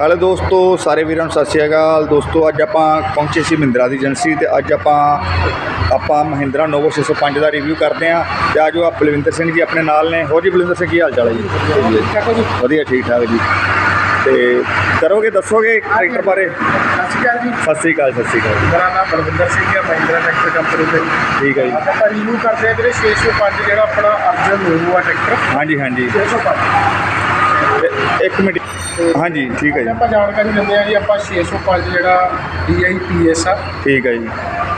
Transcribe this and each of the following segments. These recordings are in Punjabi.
ਹੈਲੋ ਦੋਸਤੋ ਸਾਰੇ ਵੀਰਾਂ ਨੂੰ ਸਤਿ ਸ਼੍ਰੀ ਅਕਾਲ। ਦੋਸਤੋ ਅੱਜ ਆਪਾਂ ਪਹੁੰਚੇ ਸੀ ਮਹਿੰਦਰਾ ਦੀ ਏਜੰਸੀ ਤੇ ਅੱਜ ਆਪਾਂ ਆਪਾਂ ਮਹਿੰਦਰਾ ਨੋਵੋ 605 ਦਾ ਰਿਵਿਊ ਕਰਦੇ ਆਂ ਤੇ ਅੱਜ ਉਹ ਬਲਵਿੰਦਰ ਸਿੰਘ ਜੀ ਆਪਣੇ ਨਾਲ ਨੇ। ਹੋਰ ਜੀ ਬਲਵਿੰਦਰ ਸਿੰਘ ਕੀ ਹਾਲ ਚਾਲ ਹੈ ਜੀ? ਵਧੀਆ ਠੀਕ ਠਾਕ ਜੀ। ਤੇ ਕਰੋਗੇ ਦੱਸੋਗੇ ਟਰੈਕਟਰ ਬਾਰੇ? ਸਤਿ ਸ਼੍ਰੀ ਅਕਾਲ ਜੀ। ਸਤਿ ਸ਼੍ਰੀ ਅਕਾਲ ਸਤਿ ਸ਼੍ਰੀ ਅਕਾਲ ਮੇਰਾ ਨਾਮ ਬਲਵਿੰਦਰ ਸਿੰਘ ਹੈ ਮਹਿੰਦਰਾ ਟਰੈਕਟਰ ਕੰਪਨੀ ਦੇ। ਠੀਕ ਹੈ ਜੀ। ਆਪਾਂ ਰਿਵਿਊ ਕਰਦੇ ਹਾਂ ਵੀਰੇ 605 ਜਿਹੜਾ ਆਪਣਾ ਅਰਜਨ ਲੋਗੋ ਆ ਟਰੈਕਟਰ। ਹਾਂਜੀ ਹਾਂਜੀ। 605 ਤੇ ਇੱਕ ਮਿੰਟ। ਹਾਂਜੀ ਠੀਕ ਹੈ ਜੀ। ਆਪਾਂ ਜਾਣਕਾਰੀ ਦਿੰਦੇ ਹਾਂ ਜੀ ਆਪਾਂ 605 ਜਿਹੜਾ DIPS ਆ ਠੀਕ ਹੈ ਜੀ।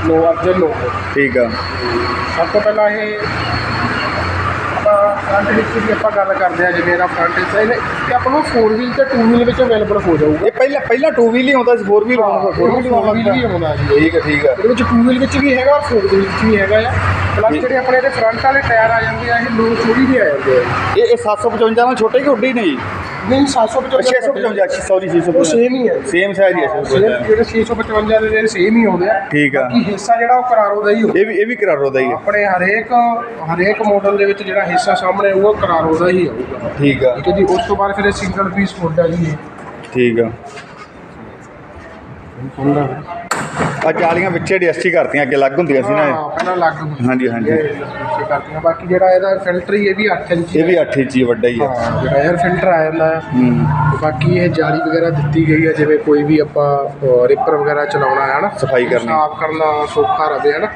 ਲੋ ਅਰਜਨ ਲੋਗੋ ਠੀਕ ਆ। ਸਭ ਤੋਂ ਪਹਿਲਾਂ ਇਹ ਆਪਾਂ ਫਰੰਟ ਵਿੱਚ ਦੀ ਆਪਾਂ ਗੱਲ ਕਰਦੇ ਹਾਂ ਜਿਵੇਂ ਇਹਦਾ ਫਰੰਟ ਹਿੱਸਾ ਇਹਨੇ ਕਿ ਆਪਾਂ ਨੂੰ 4 ਵੀਲ ਤੇ 2 ਵੀਲ ਵਿੱਚ ਅਵੇਲੇਬਲ ਹੋ ਜਾਊਗਾ। ਇਹ ਪਹਿਲਾਂ ਪਹਿਲਾਂ 2 ਵੀਲ ਹੀ ਹੁੰਦਾ ਸੀ 4 ਵੀਲ ਹੁੰਦਾ 4 ਵੀਲ4 ਵੀਲ ਵੀ ਆਉਂਦਾ ਜੀ। ਠੀਕ ਹੈ ਠੀਕ ਹੈ। ਇਹਦੇ ਵਿੱਚ 2 ਵੀਲ ਵਿੱਚ ਵੀ ਹੈਗਾ ਔਰ 4 ਵੀਲ ਵਿੱਚ ਵੀ ਹੈਗਾ ਆ। ਪਲੱਸ ਜਿਹੜੇ ਆਪਣੇ ਇਹਦੇ ਫਰੰਟ ਵਾਲੇ ਟਾਇਰ ਆ ਜਾਂਦੇ ਆ ਇਹ ਲੋ ਚੋਰੀ ਦੇ ਆ ਜਾਂਦੇ ਆ। ਇਹ ਇਹ 755 ਨਾਲ ਛੋਟੇ ਕਿ ਉੱਡੇ ਨਹੀਂ? ਨਹੀਂ 755 655 ਸੌਰੀ ਉਹ 655 ਸੇਮ ਹੀ ਹੈ। ਸੇਮ ਸਾਈਜ਼ ਹੀ ਹੈ ਸੇਮ 655 ਜਿਹੜੇ 655 ਦੇ ਜਿਹੜੇ ਸੇਮ ਹੀ ਆਉਂਦੇ ਆ ਠੀਕ ਆ। ਬਾਕੀ ਹਿੱਸਾ ਜਿਹੜਾ ਉਹ ਕਰਾਰੋ ਦਾ ਹੀ ਹੋਊ ਇਹ ਵੀ ਇਹ ਵੀ ਕਰਾਰੋ ਦਾ ਹੀ ਹੈ। ਆਪਣੇ ਹਰੇਕ ਹਰੇਕ ਮਾਡਲ ਦੇ ਵਿੱਚ ਜਿਹੜਾ ਹਿੱਸਾ ਸਾਹਮਣੇ ਆਊਗਾ ਕਰਾਰੋ ਦਾ ਹੀ ਆਊਗਾ। ਠੀਕ ਆ। ਠੀਕ ਹੈ ਜੀ ਉਸ ਤੋਂ ਬਾਅਦ ਫਿਰ ਇਹ ਸਿੰਗਲ ਪੀਸ ਆ ਜੀ ਠੀਕ ਆ। ਇਹ ਆ ਜਾਲੀਆਂ ਵਿੱਚੇ ਐਡਜਸਟ ਕਰਤੀਆਂ ਅੱਗੇ ਲੱਗ ਹੁੰਦੀਆਂ ਸੀ ਨਾ ਇਹ। ਹਾਂ ਪਹਿਲਾਂ ਲੱਗ ਹੁੰਦੀ ਹਾਂਜੀ, ਹਾਂਜੀ। ਇਹ ਪਿੱਛੇ ਕਰਤੀਆਂ। ਬਾਕੀ ਜਿਹੜਾ ਇਹਦਾ ਫਿਲਟਰ ਹੀ ਇਹ ਵੀ 8 ਇੰਚ ਇਹ ਵੀ 8 ਇੰਚੀ ਵੱਡਾ ਹੀ ਆ ਹਾਂ ਜਿਹੜਾ 에ਅਰ ਫਿਲਟਰ ਆ ਜਾਂਦਾ ਹੈ। ਹੂੰ। ਤੇ ਬਾਕੀ ਇਹ ਜਾਲੀ ਵਗੈਰਾ ਦਿੱਤੀ ਗਈ ਹੈ ਜਿਵੇਂ ਕੋਈ ਵੀ ਆਪਾਂ ਰਿਪਰ ਵਗੈਰਾ ਚਲਾਉਣਾ ਹੈ ਨਾ ਸਫ਼ਾਈ ਕਰਨੀ। ਸਾਫ਼ ਕਰਨਾ ਸੌਖਾ ਰਵੇ ਹੈ ਨਾ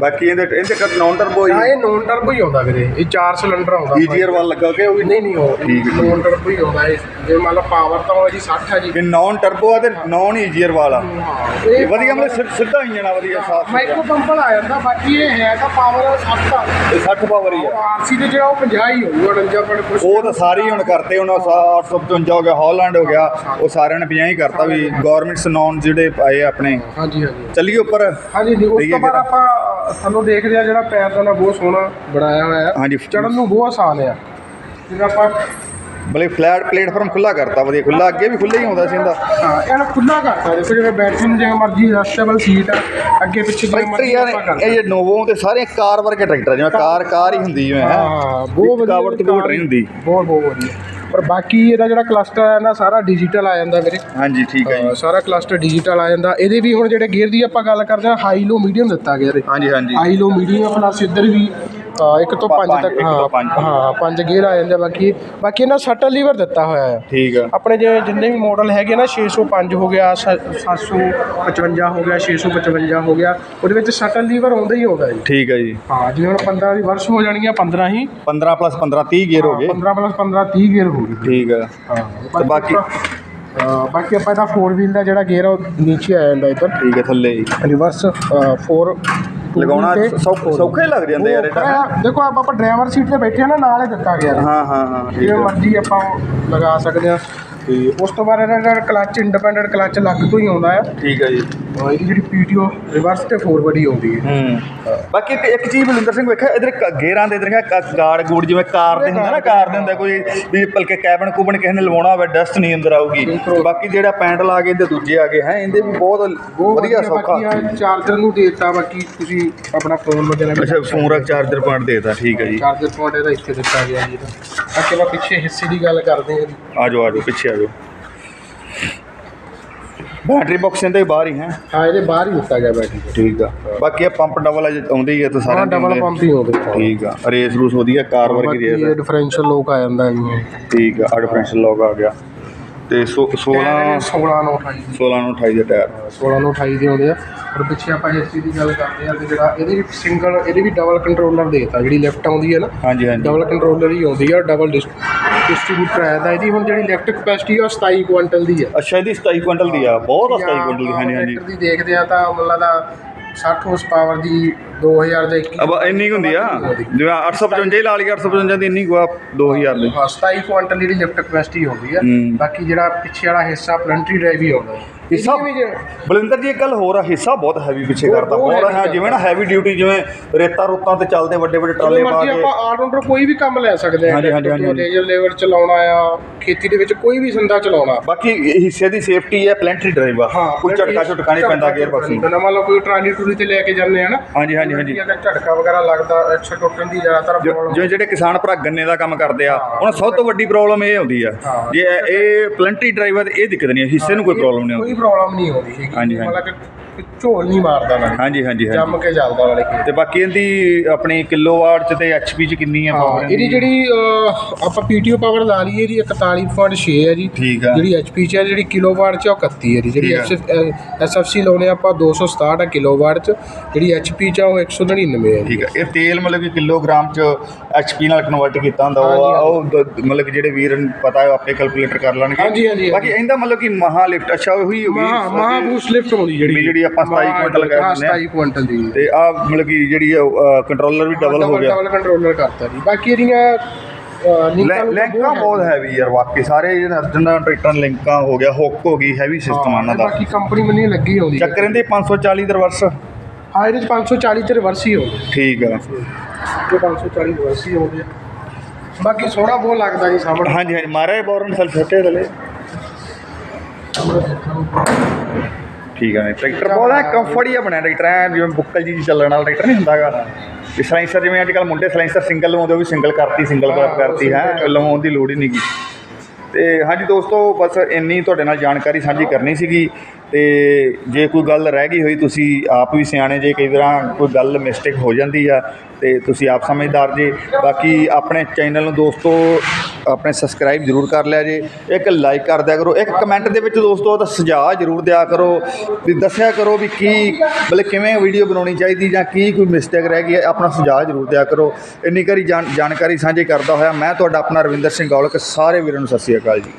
ਬਾਕੀ ਇਹਦੇ ਇਹਦੇ ਕਰ ਨੌਨ ਟਰਬੋ ਹਾਂ। ਇਹ ਨੋਨ ਟਰਬੋ ਹੀ ਆਉਂਦਾ ਵੀਰੇ। ਇਹ 4 ਸਿਲੰਡਰ ਆਉਂਦਾ। ਈਜੀਅਰ ਵਾਲ ਲੱਗਾ ਕੇ ਉਹ ਵੀ? ਨਹੀਂ ਨਹੀਂ ਉਹ ਠੀਕ ਹੈ। ਨੋਨ ਟਰਬੋ ਹੀ ਆਉਂਦਾ ਇਹ। ਜੇ ਮੰਨ ਲਓ ਪਾਵਰ ਤਾਂ ਉਹ ਜੀ 60 ਹੈ ਜੀ। ਇਹ ਨੌਨ ਟਰਬੋ ਆ ਤੇ ਨੌਨ ਈਜੀਅਰ ਵਾਲਾ। ਹਾਂ ਇਹ ਵਧੀਆ ਮਤਲਬ ਸਿੱਧ- ਸਿੱਧਾ ਇੰਜਣ ਆ ਵਧੀਆ ਸਾਫ਼ ਮਾਈਕਰੋ ਪੰਪਲ ਆ ਜਾਂਦਾ ਬਾਕੀ ਇਹ ਹੈ ਤਾਂ ਪਾਵਰ 60 ਆ। ਇਹ 60 ਪਾਵਰ ਹੀ ਆ। ਆਰਸੀ ਦੇ ਜਿਹੜਾ ਉਹ 50 ਹੀ ਹੋਊਗਾ 49 ਪੁਆਇੰਟ ਕੁਛ। ਉਹ ਤਾਂ ਸਾਰੇ ਹੀ ਹੁਣ ਕਰਤੇ ਹੁਣ 855 ਹੋ ਗਿਆ ਹਾਲੈਂਡ ਹੋ ਗਿਆ। ਉਹ ਸਾਰਿਆਂ ਨੇ 50 ਹੀ ਕਰਤਾ ਵੀ ਗਵਰਨਮੈਂਟਸ ਨੌਨ ਜਿਹੜੇ ਆਏ ਆਪਣੇ। ਹਾਂਜੀ ਹਾਂਜੀ। ਚੱਲੀਏ ਉੱਪਰ। ਹਾਂਜੀ ਜੀ ਉਸ ਠੀਕ ਹੈ ਤੋਂ ਬਾਅਦ ਕਿਹੜਾ? ਆਪਾਂ ਤੁਹਾਨੂੰ ਦੇਖਦੇ ਆ ਜਿਹੜਾ ਪੈਰ ਦਾ ਨਾ ਬਹੁਤ ਸੋਹਣਾ ਬਣਾਇਆ ਹੋਇਆ ਹੈ ਹਾਂਜੀ। ਚੜਨ ਨੂੰ ਬਹੁਤ ਆਸਾਨ ਆ। ਜਿਵੇਂ ਆਪਾਂ ਬਲੇ ਫਲੈਟ ਪਲੇਟਫਾਰਮ ਖੁੱਲਾ ਕਰਤਾ ਵਧੀਆ ਖੁੱਲਾ ਅੱਗੇ ਵੀ ਖੁੱਲਾ ਹੀ ਹੁੰਦਾ ਸੀ ਇਹਦਾ। ਹਾਂ ਇਹਨੂੰ ਖੁੱਲਾ ਕਰਤਾ ਦੇਖੋ ਜਿਵੇਂ ਬੈਟਰੀ ਜਿਵੇਂ ਮਰਜ਼ੀ ਐਡਜਸਟੇਬਲ ਸੀਟ ਆ। ਅੱਗੇ ਪਿੱਛੇ ਜਿਵੇਂ ਟਰੈਕਟਰ ਮਰਜ਼ੀ ਯਾਰ ਆਪਾਂ ਕਰ ਇਹ ਨੋਵੋ ਤੇ ਸਾਰੇ ਕਾਰ ਵਰਗੇ ਟਰੈਕਟਰ ਜਿਵੇਂ ਕਾਰ ਕਾਰ ਹੀ ਹੁੰਦੀ ਜਿਵੇਂ ਹੈ ਹਾਂ। ਬਹੁਤ ਵਧੀਆ ਕਾਵਟ ਤੋਂ ਘੱਟ ਨਹੀਂ ਹੁੰਦੀ। ਬਹੁਤ ਬਹੁਤ ਵਧੀਆ। ਪਰ ਬਾਕੀ ਇਹਦਾ ਜਿਹੜਾ ਕਲਸਟਰ ਆ ਨਾ ਸਾਰਾ ਡਿਜੀਟਲ ਆ ਜਾਂਦਾ ਵੀਰੇ। ਹਾਂਜੀ ਠੀਕ ਹੈ ਜੀ। ਸਾਰਾ ਕਲਸਟਰ ਡਿਜੀਟਲ ਆ ਜਾਂਦਾ। ਇਹਦੇ ਵੀ ਹੁਣ ਜਿਹੜੇ ਗੇਅਰ ਦੀ ਆਪਾਂ ਗੱਲ ਕਰਦੇ ਹਾਂ ਹਾਈ ਲੋ ਮੀਡੀਅਮ ਦਿੱਤਾ ਗਿਆ ਇਹਦੇ ਹਾਂਜੀ ਹਾਂਜੀ। ਹਾਈ ਲੋ ਮੀਡੀਅਮ ਪਲੱਸ ਇੱਧਰ ਵੀ ਹਾਂ, ਇੱਕ ਤੋਂ ਪੰਜ ਪੰਜ, ਤੱਕ ਇੱਕ ਤੋਂ ਹਾਂ ਪੰਜ। ਹਾਂ ਪੰਜ ਗੇਅਰ ਆ ਜਾਂਦੇ ਆ ਬਾਕੀ ਬਾਕੀ ਇਹਨਾਂ ਸਟਲ ਲੀਵਰ ਦਿੱਤਾ ਹੋਇਆ ਹੈ ਠੀਕ ਆ। ਆਪਣੇ ਜੇ ਜਿੰਨੇ ਵੀ ਮਾਡਲ ਹੈਗੇ ਨਾ 605 ਹੋ ਗਿਆ ਸ- 755 ਹੋ ਗਿਆ 655 ਹੋ ਗਿਆ ਉਹਦੇ ਵਿੱਚ ਸਟਲ ਲੀਵਰ ਆਉਂਦਾ ਹੀ ਆਉਂਦਾ ਜੀ। ਠੀਕ ਹੈ ਜੀ। ਹਾਂ ਜਿਵੇਂ ਹੁਣ 15 ਦੀ ਵਰਸ਼ ਹੋ ਜਾਣੀ ਆ 15 ਹੀ। 15 ਪਲੱਸ 15 30 ਗੇਅਰ ਹੋ ਗਏ। 15 ਪਲੱਸ 15 30 ਗੇਅਰ ਹੋ ਗਏ। ਠੀਕ ਆ। ਹਾਂ ਤੇ ਬਾਕੀ ਹਾਂ, ਬਾਕੀ ਆਪਾਂ ਇਹਦਾ 4 ਵੀਲ ਦਾ ਜਿਹੜਾ ਗੇਅਰ ਆ ਉਹ ਨੀਚੇ ਆ ਜਾਂਦਾ ਇੱਧਰ। ਠੀਕ ਹੈ ਥੱਲੇ ਹੀ। ਰਿਵਰਸ 4 ਲਗਾਉਣਾ ਸੌਖੇ ਲੱਗ ਜਾਂਦੇ ਯਾਰ ਇਹ ਤਾਂ। ਦੇਖੋ ਆਪਾਂ ਆਪਾਂ ਡਰਾਈਵਰ ਸੀਟ ਤੇ ਬੈਠੇ ਆ ਨਾ ਨਾਲ ਹੀ ਦਿੱਤਾ ਗਿਆ। ਹਾਂ ਹਾਂ ਹਾਂ ਠੀਕ ਜਿਵੇਂ ਮਰਜ਼ੀ ਆਪਾਂ ਲਗਾ ਸਕਦੇ ਆ ਤੇ ਉਸ ਤੋਂ ਬਾਅਦ ਇਹਦਾ ਜਿਹੜਾ ਕਲੱਚ ਇੰਡੀਪੈਂਡੈਂਟ ਕਲੱਚ ਲੱਗ ਤੋਂ ਹੀ ਆਉਂਦਾ ਆ। ਠੀਕ ਹੈ ਜੀ। ਅਹ ਇਹਦੀ ਜਿਹੜੀ ਪੀਟੀਓ ਰਿਵਰਸ ਤੇ ਫੋਰਵਰਡ ਹੀ ਆਉਂਦੀ ਹੈ। ਹੂੰ। ਬਾਕੀ ਇੱਕ ਇੱਕ ਚੀਜ਼ ਬਲਿੰਦਰ ਸਿੰਘ ਵੇਖਿਆ ਇਧਰ ਗੇਅਰਾਂ ਦੇ ਇਧਰ ਗਾੜ ਗੂੜ ਜਿਵੇਂ ਕਾਰ ਦੇ ਹੁੰਦਾ ਨਾ ਕਾਰ ਦੇ ਹੁੰਦਾ ਕੋਈ ਵੀ ਭਲਕੇ ਕੈਬਨ ਕੁਬਨ ਕਿਸੇ ਨੇ ਲਵਾਉਣਾ ਹੋਵੇ ਡਸਟ ਨਹੀਂ ਅੰਦਰ ਆਊਗੀ। ਬਿਲਕੁਲ। ਬਾਕੀ ਜਿਹੜਾ ਪੈਂਡਲ ਆ ਗਏ ਇਹਦੇ ਦੂਜੇ ਆ ਗਏ ਹੈ ਇਹਦੇ ਵੀ ਬਹੁਤ ਵਧੀਆ ਸੌਖਾ। ਚਾਰਜਰ ਨੂੰ ਦੇਤਾ ਬਾਕੀ ਤੁਸੀਂ ਆਪਣਾ ਫੋਨ ਵਗੈਰਾ ਅੱਛਾ ਫੋਨ ਰੱਖ ਚਾਰਜਰ ਪੁਆਇੰਟ ਦੇਤਾ ਠੀਕ ਹੈ ਜੀ। ਚਾਰਜਰ ਪੁਆਇੰਟ ਇਹਦਾ ਇੱਥੇ ਦਿੱਤਾ ਗਿਆ ਜੀ ਇਹਦਾ। ਬਾਕੀ ਆਪਾਂ ਪਿੱਛੇ ਹਿੱਸੇ ਦੀ ਗੱਲ ਕਰਦੇ ਹਾਂ ਜੀ। ਆ ਜਾਓ ਆ ਜਾਓ ਪਿੱਛੇ ਆ ਜਾਓ ਬੈਟਰੀ ਬਾਕਸ ਇਹਦੇ ਬਾਹਰ ਹੀ ਹੈ। ਹਾਂ ਇਹਦੇ ਬਾਹਰ ਹੀ ਦਿੱਤਾ ਗਿਆ ਬੈਟਰੀ। ਠੀਕ ਆ। ਬਾਕੀ ਇਹ ਪੰਪ ਡਬਲ ਆਉਂਦੇ ਹੀ ਤਾਂ ਹਾਂ ਦੇ ਡਬਲ। ਪੰਪ ਹੀ ਹੋਵੇ ਠੀਕ ਆ। ਰੇਸ ਰੂਸ ਵਧੀਆ ਕਾਰ ਵਰਗੀ ਰੇਸ ਇਹ ਡਿਫਰੈਂਸ਼ੀਅਲ ਲੋਕ ਆ ਜਾਂਦਾ ਹੈ ਠੀਕ ਆ ਡਿਫਰੈਂਸ਼ੀਅਲ ਲੌਕ ਆ ਗਿਆ। ਤੇ 16 16 ਨੂੰ 28 16 ਨੂੰ 28 ਦੇ ਟਾਇਰ। 16 ਨੂੰ 28 ਦੇ ਆਉਂਦੇ ਆ। ਔਰ ਪਿੱਛੇ ਆਪਾਂ ਇਸ ਚੀਜ਼ ਦੀ ਗੱਲ ਕਰਦੇ ਆ ਤੇ ਜਿਹੜਾ ਇਹਦੇ ਵੀ ਸਿੰਗਲ ਇਹਦੇ ਵੀ ਡਬਲ ਕੰਟਰੋਲਰ ਦੇਤਾ ਜਿਹੜੀ ਲੈਫਟ ਆਉਂਦੀ ਹੈ ਨਾ ਹਾਂਜੀ ਹਾਂਜੀ। ਡਬਲ ਕੰਟਰੋਲਰ ਹੀ ਆਉਂਦੀ ਆ ਡਬਲ ਡਿਸਟ੍ਰੀਬਿਊਟਰ ਆਇਆ ਦਾ ਇਹਦੀ। ਹੁਣ ਜਿਹੜੀ ਇਲੈਕਟ੍ਰਿਕ ਕਪੈਸਿਟੀ ਆ ਉਹ 27 ਕੁਇੰਟਲ ਦੀ ਆ। ਅੱਛਾ ਇਹਦੀ 27 ਕੁਇੰਟਲ ਦੀ ਆ ਬਹੁਤ ਆ 27 ਕੁਇੰਟਲ ਦੀ ਹਾਂਜੀ ਹਾਂਜੀ। ਟਰੈਕਟਰ ਦੀ ਦੇਖਦੇ ਆ ਤਾਂ ਮੁੱਲਾ ਦਾ 60 ਹਾਰਸ ਪਾਵਰ ਦੀ 2000 ਦੇ 21 ਅਬ ਇੰਨੀ ਕੁ ਹੁੰਦੀ ਆ? ਜਿਵੇਂ 855 ਹੀ ਲਾ ਲਈ 855 ਦੀ ਇੰਨੀ ਕੁ ਆ 2000 ਦੀ। ਹਾਂ 27 ਕੁਇੰਟਲ ਜਿਹੜੀ ਲਿਫਟ ਕਪੈਸਿਟੀ ਹੁੰਦੀ ਆ ਹੂੰ। ਬਾਕੀ ਜਿਹੜਾ ਪਿੱਛੇ ਵਾਲਾ ਹਿੱਸਾ ਪਲੰਟਰੀ ਡਰਾਈਵ ਹੀ ਆਉਂਦਾ। ਹੈ ਹਿੱਸਾ? ਇਹਦੀ ਵੀ ਜੇ- ਬਲਿੰਦਰ ਜੀ ਇੱਕ ਗੱਲ ਹੋਰ ਆ ਹਿੱਸਾ ਬਹੁਤ ਹੈਵੀ ਪਿੱਛੇ ਬਹੁਤ- ਕਰਤਾ ਬਹੁਤ ਬਹੁਤ heavy ਹੈ ਜਿਵੇਂ ਨਾ ਹੈਵੀ ਡਿਊਟੀ ਜਿਵੇਂ ਰੇਤਾ ਰੁੱਤਾਂ ਤੇ ਚੱਲਦੇ ਵੱਡੇ ਵੱਡੇ ਟਰਾਲੇ ਪਾ ਮਰਜ਼ੀ ਕੇ। ਆਪਾਂ ਆਲਰਾਊਂਡਰ ਕੋਈ ਵੀ ਕੰਮ ਲੈ ਸਕਦੇ ਆ ਹਾਂਜੀ, ਹਾਂਜੀ, ਹਾਂਜੀ, ਹਾਂਜੀ। ਲੇਜ਼ਰ ਲੇਵਰ ਚਲਾਉਣਾ ਆ ਖੇਤੀ ਦੇ ਵਿੱਚ ਕੋਈ ਵੀ ਸੰਦਾ ਚਲਾਉਣਾ। ਬਾਕੀ ਇਹ ਹਿੱਸੇ ਦੀ ਸੇਫਟੀ ਹੈ ਪਲੈਂਟਰੀ ਡਰਾਈਵ ਆ। ਕੋਈ ਝਟਕਾ ਝਟਕਾ ਨਹੀਂ ਪੈਂਦਾ ਗੇਅਰ ਬਾਕਸ ਨੂੰ ਨਾ ਮੰਨ ਲਓ ਕੋਈ ਟਰਾਲੀ ਟੂਲੀ ਤੇ ਲੈ ਕੇ ਜਾਂਦੇ ਆ ਨਾ ਹਾਂਜੀ ਹਾਂਜੀ ਹਾਂਜੀ, ਹਾਂਜੀ। ਅਗਰ ਝਟਕਾ ਵਗੈਰਾ ਲੱਗਦਾ ਐਕਸਲ ਟੁੱਟਣ ਦੀ ਜ਼ਿਆਦਾਤਰ ਜੋ- ਪ੍ਰੋਬਲਮ ਜਿਵੇਂ ਜਿਹੜੇ ਕਿਸਾਨ ਭਰਾ ਗੰਨੇ ਦਾ ਕੰਮ ਕਰਦੇ ਆ ਉਹਨਾਂ ਸਭ ਤੋਂ ਵੱਡੀ ਪ੍ਰੋਬਲਮ ਇਹ ਆਉਂਦੀ ਆ ਹਾਂ। ਜੇ ਇਹ- ਪਲੰਟੀ ਡਰਾਈਵਰ ਇਹ ਦਿੱਕਤ ਨਹੀਂ ਹਿੱਸੇ ਨੂੰ ਕੋਈ ਪ੍ਰੋਬਲਮ ਨਹੀਂ ਆਉਂਦੀ ਕੋਈ ਪ੍ਰੋਬਲਮ ਨਹੀਂ ਆਉਂਦੀ ਹੈਗੀ ਹਾਂਜੀ, ਹਾਂਜੀ। ਮਤਲਬ ਕਿ ਕਿ ਝੋਲ ਨਹੀਂ ਮਾਰਦਾ ਨਾਲੇ ਹਾਂਜੀ ਹਾਂਜੀ ਹਾਂਜੀ। ਜੰਮ ਕੇ ਚੱਲਦਾ ਨਾਲੇ ਕੀ ਤੇ ਬਾਕੀ ਇਹਦੀ ਆਪਣੀ ਕਿਲੋਵਾਟ ਚ ਤੇ ਐਚਪੀ ਚ ਕਿੰਨੀ ਆ ਹਾਂ power ਇਹਦੀ ਜਿਹੜੀ ਅਹ, ਆਪਾਂ ਪੀਟੀਓ ਪਾਵਰ ਲਾ ਲਈਏ ਇਹਦੀ 41.6 ਹੈ ਜੀ। ਠੀਕ ਆ। ਜਿਹੜੀ ਐਚਪੀ ਚ ਹੈ ਜਿਹੜੀ ਕਿਲੋਵਾਟ ਚ ਆ ਉਹ 31 ਹੈ ਜੀ। ਜਿਹੜੀ ਠੀਕ ਐਸਐਫਸੀ ਲਾਉਨੇ ਆਪਾਂ 267 ਹੈ ਕਿਲੋਵਾਟ ਚ। ਜਿਹੜੀ ਐਚਪੀ ਚ ਆ ਉਹ 199 ਹੈ ਜੀ। ਠੀਕ ਹੈ ਇਹ ਤੇਲ ਮਤਲਬ ਕਿ ਕਿਲੋਗ੍ਰਾਮ ਚ ਐਚਪੀ ਨਾਲ ਕਨਵਰਟ ਕੀਤਾ ਹੁੰਦਾ ਉਹ ਆ- ਉਹ ਦ- ਮਤਲਬ ਕਿ ਜਿਹੜੇ ਵੀਰ ਨੂੰ ਪਤਾ ਹੈ ਉਹ ਆਪੇ ਕੈਲਕੂਲੇਟਰ ਕਰ ਲੈਣਗੇ। ਹਾਂਜੀ, ਹਾਂਜੀ, ਬਾਕੀ ਇਹਦਾ ਮਤਲਬ ਕਿ ਮਹਾ ਲਿਫਟ ਅੱਛਾ ਉਹੀ ਹੋ ਗਈ। ਮਹਾ ਮਹਾ ਬੂਸਟ ਲਿਫਟ ਹੋਣੀ ਜਿਹੜੀ ਜਿਹੜੀ ਆਪਾਂ 27 ਕੁਇੰਟਲ ਕਹਿ ਹਾਂ, ਦਿੰਦੇ ਆ। 27 ਕੁਇੰਟਲ ਦੀ। ਤੇ ਆ ਮਤਲਬ ਕਿ ਜਿਹੜੀ ਕੰਟਰੋਲਰ ਵੀ ਡਬਲ ਹੋ ਗਿਆ। ਡਬਲ ਕੰਟਰੋਲਰ ਕਰਤਾ ਜੀ। ਬਾਕੀ ਇਹਦੀਆਂ ਅਹ, ਲਿੰਕਾਂ ਲੁੰਕਾਂ ਲਿੰਕਾਂ ਬਹੁਤ ਹੈਵੀ ਯਾਰ ਵਾਕਈ। ਸਾਰੇ ਜਿਹੜੇ ਅਰਜਨ ਟਰੈਕਟਰ ਲਿੰਕਾਂ ਹੋ ਗਿਆ ਹੁੱਕ ਹੋ ਗਈ ਹੈਵੀ ਸਿਸਟਮ ਇਹਨਾਂ ਦਾ। ਬਾਕੀ ਕੰਪਨੀ ਮੰਨੀ ਲੱਗੀ ਆਉਂਦੀ ਹੈ। ਚੱਕਰ ਇਹਦੇ 540 ਦਾ ਰਿਵਰਸ ਹਾਂ ਇਹਦੇ ਚ 540 ਤੇ ਰਿਵਰਸ ਹੀ ਹੋਣੀ ਠੀਕ ਆ। ਜੋ 540 ਰਿਵਰਸ ਹੀ ਹੋਣੀ ਹੈ ਬਾਕੀ ਸੋਹਣਾ ਬਹੁਤ ਲੱਗਦਾ ਜੀ ਸਾਹਮਣੇ। ਹਾਂਜੀ ਹਾਂਜੀ। ਮਾਰੇ ਬੋਰਨ ਸਲ ਛੋਟੇ ਥਲੇ ਠੀਕ ਆ ਟਰੈਕਟਰ ਬਹੁਤ ਹੈ ਕੰਫਰਟ ਹੀ ਆ ਬਣਿਆ ਟਰੈਕਟਰ। ਐ ਜਿਵੇਂ ਬੁੱਕਲ ਜੀ ਚੱਲਣ ਵਾਲਾ ਟਰੈਕਟਰ ਨਹੀਂ ਹੁੰਦਾਗਾ ਇਹ ਸਲਾਈਸਰ ਜਿਵੇਂ ਅੱਜ ਕੱਲ ਮੁੰਡੇ ਸਲਾਈਸਰ ਸਿੰਗਲ ਲਵਾਉਂਦੇ ਉਹ ਵੀ ਸਿੰਗਲ ਕਰਤੀ ਸਿੰਗਲ ਕਰਤੀ ਹੈ। ਲਵਾਉਣ ਦੀ ਲੋੜ ਹੀ ਨਹੀਂ ਗੀ। ਤੇ ਹਾਂਜੀ ਦੋਸਤੋ ਬਸ ਇੰਨੀ ਤੁਹਾਡੇ ਨਾਲ ਜਾਣਕਾਰੀ ਸਾਂਝੀ ਕਰਨੀ ਸੀਗੀ। ਤੇ ਜੇ ਕੋਈ ਗੱਲ ਰਹਿ ਗਈ ਹੋਈ, ਤੁਸੀਂ ਆਪ ਵੀ ਸਿਆਣੇ ਜੇ, ਕਈ ਵਾਰਾਂ ਕੋਈ ਗੱਲ ਮਿਸਟੇਕ ਹੋ ਜਾਂਦੀ ਆ, ਤੇ ਤੁਸੀਂ ਆਪ ਸਮਝਦਾਰ ਜੇ। ਬਾਕੀ ਆਪਣੇ ਚੈਨਲ ਨੂੰ ਦੋਸਤੋ, ਆਪਣੇ ਸਬਸਕ੍ਰਾਈਬ ਜ਼ਰੂਰ ਕਰ ਲਿਆ ਜੇ। ਇੱਕ ਲਾਈਕ ਕਰ ਦਿਆ ਕਰੋ। ਇੱਕ ਕਮੈਂਟ ਦੇ ਵਿੱਚ ਦੋਸਤੋ, ਉਹਦਾ ਸੁਝਾਅ ਜ਼ਰੂਰ ਦਿਆ ਕਰੋ। ਵੀ ਦੱਸਿਆ ਕਰੋ ਵੀ ਕੀ, ਮਤਲਬ ਕਿਵੇਂ ਵੀਡੀਓ ਬਣਾਉਣੀ ਚਾਹੀਦੀ ਜਾਂ ਕੀ ਕੋਈ ਮਿਸਟੇਕ ਰਹਿ ਗਈ ਹੈ, ਆਪਣਾ ਸੁਝਾਅ ਜ਼ਰੂਰ ਦਿਆ ਕਰੋ। ਇੰਨੀ ਕਰੀ ਜਾਣ, ਜਾਣਕਾਰੀ ਸਾਂਝੀ ਕਰਦਾ ਹੋਇਆ ਮੈਂ ਤੁਹਾਡਾ ਆਪਣਾ ਰਵਿੰਦਰ ਸਿੰਘ ਗੌਲਕ ਸਾਰੇ ਵੀਰਾਂ ਨੂੰ ਸਤਿ ਸ਼੍ਰੀ ਅਕਾਲ ਜੀ।